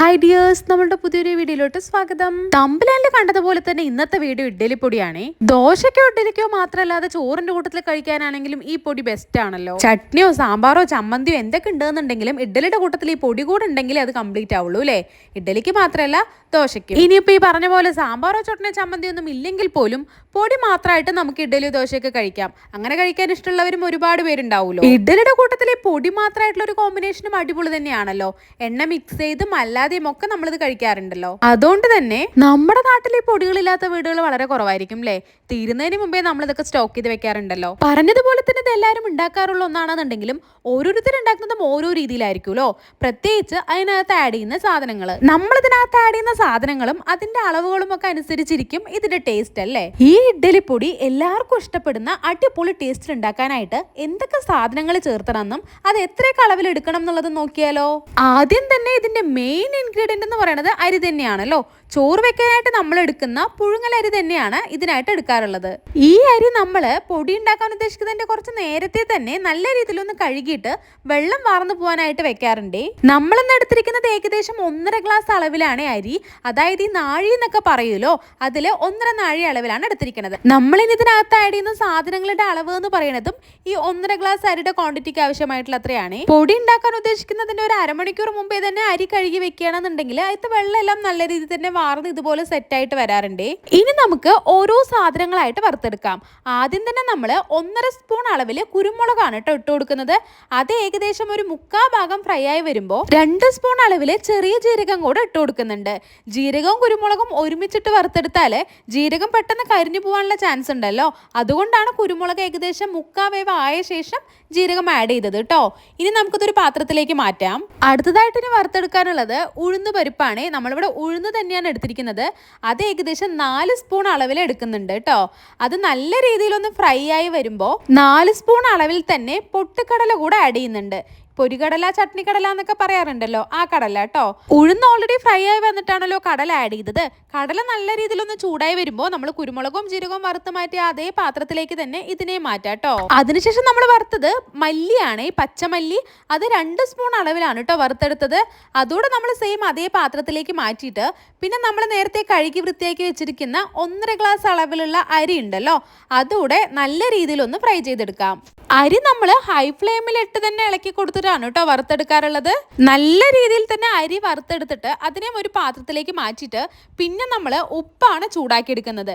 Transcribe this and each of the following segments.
Hi dears നമ്മളുടെ പുതിയൊരു വീഡിയോയിലോട്ട് സ്വാഗതം. തമ്പിലാൻഡ് കണ്ടതുപോലെ തന്നെ ഇന്നത്തെ വീഡിയോ ഇഡ്ഡലി പൊടിയാണ്. ദോശയ്ക്കോ ഇഡ്ഡലിക്കോ മാത്രമല്ലാതെ ചോറിന്റെ കൂട്ടത്തിൽ കഴിക്കാനാണെങ്കിലും ഈ പൊടി ബെസ്റ്റ് ആണല്ലോ. ചട്നിയോ സാമ്പാറോ ചമ്മന്തിയോ എന്തൊക്കെ ഉണ്ടെന്നുണ്ടെങ്കിലും ഇഡ്ഡലിയുടെ കൂട്ടത്തിൽ ഈ പൊടി കൂടെ ഉണ്ടെങ്കിൽ അത് കംപ്ലീറ്റ് ആവുള്ളൂ അല്ലേ? ഇഡ്ഡലിക്ക് മാത്രമല്ല ദോശയ്ക്ക്. ഇനിയിപ്പോ ഈ പറഞ്ഞ പോലെ സാമ്പാറോ ചട്നിയോ ചമ്മന്തിയോ ഒന്നും ഇല്ലെങ്കിൽ പോലും പൊടി മാത്രമായിട്ട് നമുക്ക് ഇഡ്ഡലിയോ ദോശയൊക്കെ കഴിക്കാം. അങ്ങനെ കഴിക്കാൻ ഇഷ്ടമുള്ളവരും ഒരുപാട് പേരുണ്ടാവുമല്ലോ. ഇഡ്ഡലിയുടെ കൂട്ടത്തിൽ പൊടി മാത്രമായിട്ടുള്ള ഒരു കോമ്പിനേഷനും അടിപൊളി തന്നെയാണല്ലോ. എണ്ണ മിക്സ് ചെയ്തും അല്ലാതെയും ഒക്കെ നമ്മളിത് കഴിക്കാറുണ്ടല്ലോ. അതുകൊണ്ട് തന്നെ നമ്മുടെ നാട്ടിൽ ഈ പൊടികളില്ലാത്ത വീടുകൾ വളരെ കുറവായിരിക്കും അല്ലേ തീരുന്നതിന് മുമ്പേ നമ്മൾ ഇതൊക്കെ സ്റ്റോക്ക് ചെയ്ത് വെക്കാറുണ്ടല്ലോ. പറഞ്ഞതുപോലെ തന്നെ ഇത് എല്ലാവരും ഉണ്ടാക്കാറുള്ള ഒന്നാണെന്നുണ്ടെങ്കിലും ഓരോരുത്തർ ഉണ്ടാക്കുന്നതും ഓരോ രീതിയിലായിരിക്കുമല്ലോ പ്രത്യേകിച്ച് അതിനകത്ത് ആഡ് ചെയ്യുന്ന സാധനങ്ങൾ നമ്മൾ ഇതിനകത്ത് ആഡ് ചെയ്യുന്ന സാധനങ്ങളും അതിന്റെ അളവുകളും ഒക്കെ അനുസരിച്ചിരിക്കും ഇതിന്റെ ടേസ്റ്റ് അല്ലേ? ഈ ഇഡ്ഡലി പൊടി എല്ലാവർക്കും ഇഷ്ടപ്പെടുന്ന അടിപൊളി ടേസ്റ്റ് ഉണ്ടാക്കാനായിട്ട് എന്തൊക്കെ സാധനങ്ങൾ ചേർത്തണമെന്നും അത് എത്രയൊക്കെ അളവിൽ എടുക്കണം എന്നുള്ളത് നോക്കിയാലോ? ആദ്യം തന്നെ ഇതിന്റെ മെയിൻ ഇൻഗ്രീഡിയന്റ് എന്ന് പറയുന്നത് അരി തന്നെയാണല്ലോ. ചോറ് വെക്കാനായിട്ട് നമ്മൾ എടുക്കുന്ന പുഴുങ്ങലരി തന്നെയാണ് ഇതിനായിട്ട് എടുക്കാറുള്ളത്. ഈ അരി നമ്മൾ പൊടി ഉണ്ടാക്കാൻ ഉദ്ദേശിക്കുന്നതിന്റെ കുറച്ച് നേരത്തെ തന്നെ നല്ല രീതിയിലൊന്ന് കഴുകിയിട്ട് വെള്ളം വാർന്നു പോകാനായിട്ട് വെക്കാറുണ്ട്. നമ്മളിന്ന് എടുത്തിരിക്കുന്നത് ഏകദേശം ഒന്നര ഗ്ലാസ് അളവിലാണ് അരി. അതായത് ഈ നാഴി എന്നൊക്കെ പറയുമല്ലോ അതിൽ ഒന്നര നാഴി അളവിലാണ് എടുത്തിരിക്കുന്നത്. നമ്മളിന്ന് ഇതിനകത്ത് ആഡ് ചെയ്യുന്ന സാധനങ്ങളുടെ അളവ് എന്ന് പറയുന്നതും ഈ ഒന്നര ഗ്ലാസ് അരിയുടെ ക്വാണ്ടിറ്റിക്ക് ആവശ്യമായിട്ടുള്ള അത്രയാണ്. പൊടി ഉണ്ടാക്കാൻ ഉദ്ദേശിക്കുന്നതിന്റെ ഒരു അരമണിക്കൂർ മുമ്പേ തന്നെ അരി കഴുകി വെക്കുകയാണെന്നുണ്ടെങ്കിൽ അതിൽ വെള്ളം എല്ലാം നല്ല രീതിയിൽ തന്നെ വാർന്ന് ഇതുപോലെ സെറ്റ് ആയിട്ട് വരാറുണ്ട്. ഇനി നമുക്ക് ഓരോ സാധനങ്ങളായിട്ട് വറുത്തെടുക്കാം. ആദ്യം തന്നെ നമ്മൾ ഒന്നര സ്പൂൺ അളവിൽ കുരുമുളകാണ് കേട്ടോ ഇട്ട് കൊടുക്കുന്നത്. അത് ഏകദേശം ഒരു മുക്കാ ഭാഗം ഫ്രൈ ആയി വരുമ്പോൾ രണ്ട് സ്പൂൺ അളവിൽ ചെറിയ ജീരകം കൂടെ ഇട്ട് കൊടുക്കുന്നുണ്ട്. ജീരകവും കുരുമുളകും ഒരുമിച്ചിട്ട് വറുത്തെടുത്താൽ ജീരകം പെട്ടെന്ന് കരിഞ്ഞു പോകാനുള്ള ചാൻസ് ഉണ്ടല്ലോ. അതുകൊണ്ടാണ് കുരുമുളക് ഏകദേശം മുക്കാ വേവ് ആയ ശേഷം ജീരകം ആഡ് ചെയ്തത് കേട്ടോ. ഇനി നമുക്കിതൊരു പാത്രത്തിലേക്ക് മാറ്റാം. അടുത്തതായിട്ട് ഇനി വറുത്തെടുക്കാനുള്ളത് ഉഴുന്ന് പരിപ്പാണ് നമ്മളിവിടെ ഉഴുന്ന് തന്നെയാണ് എടുത്തിരിക്കുന്നത്. അത് ഏകദേശം നാല് സ്പൂൺ അളവിൽ എടുക്കുന്നുണ്ട് കേട്ടോ അത് നല്ല രീതിയിലൊന്ന് ഫ്രൈ ആയി വരുമ്പോൾ നാല് സ്പൂൺ അളവിൽ തന്നെ പൊട്ടുകടല കൂടെ ആഡ് ചെയ്യുന്നുണ്ട്. പൊരികടല ചട്നി കടല എന്നൊക്കെ പറയാറുണ്ടല്ലോ. ആ കടല കേട്ടോ. ഉഴുന്ന് ഓൾറെഡി ഫ്രൈ ആയി വന്നിട്ടാണല്ലോ കടല ആഡ് ചെയ്തത്. കടല നല്ല രീതിയിലൊന്ന് ചൂടായി വരുമ്പോൾ നമ്മൾ കുരുമുളകും ജീരകവും വറുത്ത് മാറ്റി അതേ പാത്രത്തിലേക്ക് തന്നെ ഇതിനെ മാറ്റാം കേട്ടോ. അതിനുശേഷം നമ്മൾ വറുത്തത് മല്ലിയാണ്. ഈ പച്ചമല്ലി അത് രണ്ട് സ്പൂൺ അളവിലാണ് കേട്ടോ വറുത്തെടുത്തത്. അതുകൂടെ നമ്മൾ സെയിം അതേ പാത്രത്തിലേക്ക് മാറ്റിയിട്ട് പിന്നെ നമ്മൾ നേരത്തെ കഴുകി വൃത്തിയാക്കി വെച്ചിരിക്കുന്ന ഒന്നര ഗ്ലാസ് അളവിലുള്ള അരി ഉണ്ടല്ലോ അതുകൂടെ നല്ല രീതിയിലൊന്ന് ഫ്രൈ ചെയ്തെടുക്കാം. അരി നമ്മൾ ഹൈ ഫ്ലെയിമിൽ ഇട്ട് തന്നെ ഇളക്കി കൊടുത്തിട്ടാണ് കേട്ടോ വറുത്തെടുക്കാറുള്ളത്. നല്ല രീതിയിൽ തന്നെ അരി വറുത്തെടുത്തിട്ട് അതിനെ ഒരു പാത്രത്തിലേക്ക് മാറ്റിയിട്ട് പിന്നെ നമ്മൾ ഉപ്പാണ് ചൂടാക്കി എടുക്കുന്നത്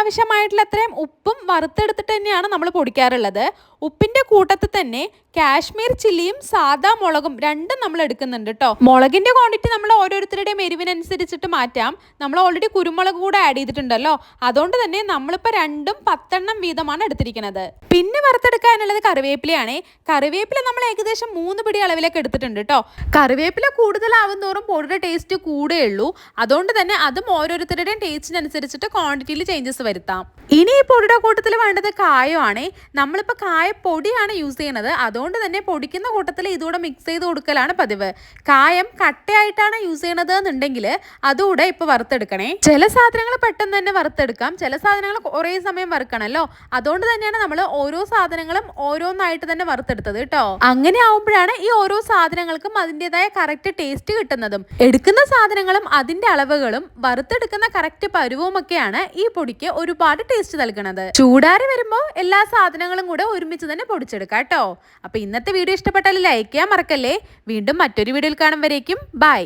ആവശ്യമായിട്ടുള്ള അത്രയും ഉപ്പും വറുത്തെടുത്തിട്ട് തന്നെയാണ് നമ്മൾ പൊടിക്കാറുള്ളത്. ഉപ്പിന്റെ കൂട്ടത്തിൽ തന്നെ കാശ്മീർ ചില്ലിയും സാദാ മുളകും രണ്ടും നമ്മൾ എടുക്കുന്നുണ്ട് കേട്ടോ മുളകിന്റെ ക്വാണ്ടിറ്റി നമ്മൾ ഓരോരുത്തരുടെയും എരിവിനനുസരിച്ചിട്ട് മാറ്റാം. നമ്മൾ ഓൾറെഡി കുരുമുളക് കൂടെ ആഡ് ചെയ്തിട്ടുണ്ടല്ലോ. അതുകൊണ്ട് തന്നെ നമ്മളിപ്പോൾ രണ്ടും പത്തെണ്ണം വീതമാണ് എടുത്തിരിക്കുന്നത്. പിന്നെ വറുത്തെടുക്കാനുള്ളത് കറിവേപ്പിലയാണ്. കറിവേപ്പില നമ്മൾ ഏകദേശം മൂന്ന് പിടി അളവിലൊക്കെ എടുത്തിട്ടുണ്ട് കേട്ടോ കറിവേപ്പില കൂടുതലാവും തോറും പൊടിയുടെ ടേസ്റ്റ് കൂടുകയുള്ളൂ അതുകൊണ്ട് തന്നെ അതും ഓരോരുത്തരുടെയും ടേസ്റ്റിനനുസരിച്ചിട്ട് ക്വാണ്ടിറ്റിയിൽ ചേഞ്ചസ് വരുത്താം. ഇനി ഈ പൊടിയുടെ കൂട്ടത്തിൽ വേണ്ടത് കായമാണ്. നമ്മളിപ്പോൾ കായ പൊടിയാണ് യൂസ് ചെയ്യുന്നത്. അതുകൊണ്ട് തന്നെ പൊടിക്കുന്ന കൂട്ടത്തിൽ ഇതുകൂടെ മിക്സ് ചെയ്ത് കൊടുക്കലാണ് പതിവ്. കായം കട്ടയായിട്ടാണ് യൂസ് ചെയ്യണത് എന്നുണ്ടെങ്കിൽ അതുകൂടെ ഇപ്പോൾ വറുത്തെടുക്കണേ. ചില സാധനങ്ങൾ പെട്ടെന്ന് തന്നെ വറുത്തെടുക്കാം. ചില സാധനങ്ങൾ കുറേ സമയം വറുക്കണമല്ലോ അതുകൊണ്ട് തന്നെയാണ് നമ്മൾ ഓരോ സാധനങ്ങളും ഓരോന്നായിട്ട് തന്നെ വറുത്തെടുത്തത് കേട്ടോ. അങ്ങനെ ആവുമ്പോഴാണ് ഈ ഓരോ സാധനങ്ങൾക്കും അതിന്റെതായ കറക്റ്റ് ടേസ്റ്റ് കിട്ടുന്നതും. എടുക്കുന്ന സാധനങ്ങളും അതിന്റെ അളവുകളും വറുത്തെടുക്കുന്ന കറക്റ്റ് പരുവവും ഒക്കെയാണ് ഈ പൊടിക്ക് ഒരുപാട് ടേസ്റ്റ് നൽകുന്നത് ചൂടാറി വരുമ്പോൾ എല്ലാ സാധനങ്ങളും കൂടെ ഒരുമിച്ച് തന്നെ പൊടിച്ചെടുക്കാം കേട്ടോ. അപ്പോൾ ഇന്നത്തെ വീഡിയോ ഇഷ്ടപ്പെട്ടാൽ ലൈക്ക് ചെയ്യാൻ മറക്കല്ലേ. വീണ്ടും മറ്റൊരു വീഡിയോയിൽ കാണും വരേക്കും. ബൈ